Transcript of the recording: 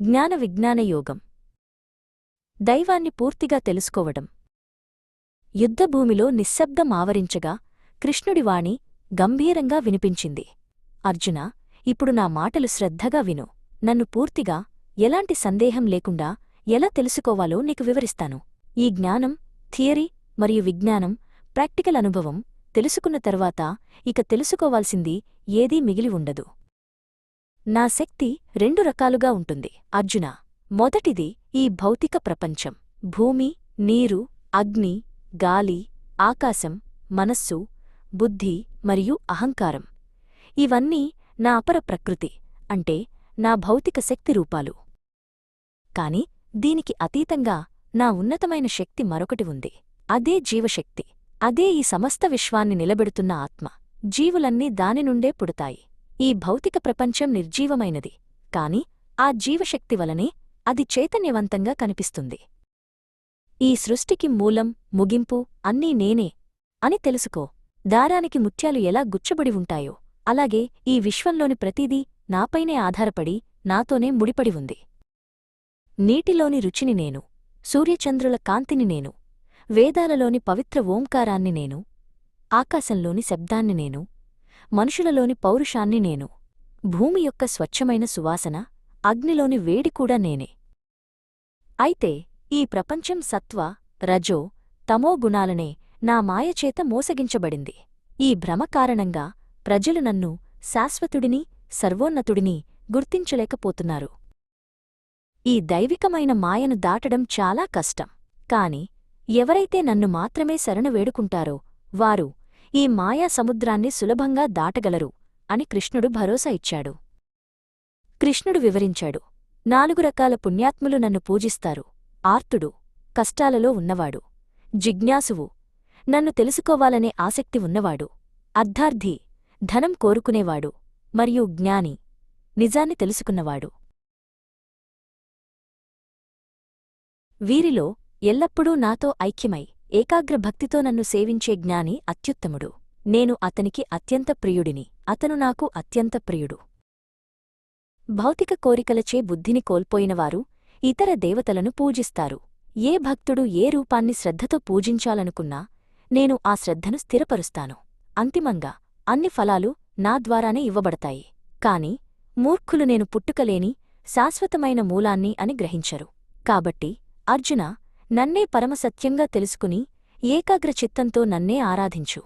జ్ఞాన విజ్ఞాన యోగం. దైవాన్ని పూర్తిగా తెలుసుకోవడం. యుద్ధభూమిలో నిశ్శబ్దం ఆవరించగా కృష్ణుడివాణి గంభీరంగా వినిపించింది. అర్జున ఇప్పుడు నా మాటలు శ్రద్ధగా విను. నన్ను పూర్తిగా ఎలాంటి సందేహం లేకుండా ఎలా తెలుసుకోవాలో నీకు వివరిస్తాను. ఈ జ్ఞానం థియరీ మరియు విజ్ఞానం ప్రాక్టికల్ అనుభవం తెలుసుకున్న తర్వాత ఇక తెలుసుకోవాల్సింది ఏదీ మిగిలి ఉండదు. నా శక్తి రెండు రకాలుగా ఉంటుంది. అర్జున మొదటిది ఈ భౌతిక ప్రపంచం. భూమి నీరు అగ్ని గాలి ఆకాశం మనస్సు బుద్ధి మరియు అహంకారం. ఇవన్నీ నా అపర ప్రకృతి అంటే నా భౌతిక శక్తి రూపాలు. కాని దీనికి అతీతంగా నా ఉన్నతమైన శక్తి మరొకటి ఉంది. అదే జీవశక్తి. అదే ఈ సమస్త విశ్వాన్ని నిలబెడుతున్న ఆత్మ. జీవులన్నీ దాని నుండే పుడతాయి. ఈ భౌతిక ప్రపంచం నిర్జీవమైనది కాని ఆ జీవశక్తి వలనే అది చైతన్యవంతంగా కనిపిస్తుంది. ఈ సృష్టికి మూలం ముగింపు అన్నీ నేనే అని తెలుసుకో. దారానికి ముత్యాలు ఎలా గుచ్చబడి ఉంటాయో. అలాగే ఈ విశ్వంలోని ప్రతిదీ నాపైనే ఆధారపడి నాతోనే ముడిపడి ఉంది. నీటిలోని రుచిని నేను సూర్యచంద్రుల కాంతిని నేను వేదాలలోని పవిత్ర ఓంకారాన్ని నేను ఆకాశంలోని శబ్దాన్ని నేను మనుషులలోని పౌరుషాన్ని నేను. భూమి యొక్క స్వచ్ఛమైన సువాసన అగ్నిలోని వేడి కూడా నేనే. అయితే ఈ ప్రపంచం సత్వ రజో తమో గుణాలనే నా మాయచేత మోసగించబడింది. ఈ భ్రమ కారణంగా ప్రజలు నన్ను శాశ్వతుడిని సర్వోన్నతుడిని గుర్తించలేకపోతున్నారు. ఈ దైవికమైన మాయను దాటడం చాలా కష్టం. కాని ఎవరైతే నన్ను మాత్రమే శరణు వేడుకుంటారో వారు ఈ మాయా సముద్రాన్ని సులభంగా దాటగలరు అని కృష్ణుడు భరోసా ఇచ్చాడు. కృష్ణుడు వివరించాడు. నాలుగు రకాల పుణ్యాత్ములు నన్ను పూజిస్తారు. ఆర్తుడు కష్టాలలో ఉన్నవాడు. జిజ్ఞాసువు నన్ను తెలుసుకోవాలనే ఆసక్తి ఉన్నవాడు. అర్ధార్థి ధనం కోరుకునేవాడు మరియు జ్ఞాని నిజాన్ని తెలుసుకున్నవాడు. వీరిలో ఎల్లప్పుడూ నాతో ఐక్యమై ఏకాగ్రభక్తితో నన్ను సేవించే జ్ఞాని అత్యుత్తముడు. నేను అతనికి అత్యంత ప్రియుడిని. అతను నాకు అత్యంత ప్రియుడు. భౌతిక కోరికలచే బుద్ధిని కోల్పోయినవారు ఇతర దేవతలను పూజిస్తారు. ఏ భక్తుడు ఏ రూపాన్ని శ్రద్ధతో పూజించాలనుకున్నా నేను ఆ శ్రద్ధను స్థిరపరుస్తాను. అంతిమంగా అన్ని ఫలాలు నా ద్వారానే ఇవ్వబడతాయి. కాని మూర్ఖులు నేను పుట్టుకలేని శాశ్వతమైన మూలాన్ని అని గ్రహించరు. కాబట్టి అర్జున నన్నే పరమసత్యంగా తెలుసుకుని ఏకాగ్రచిత్తంతో నన్నే ఆరాధించు.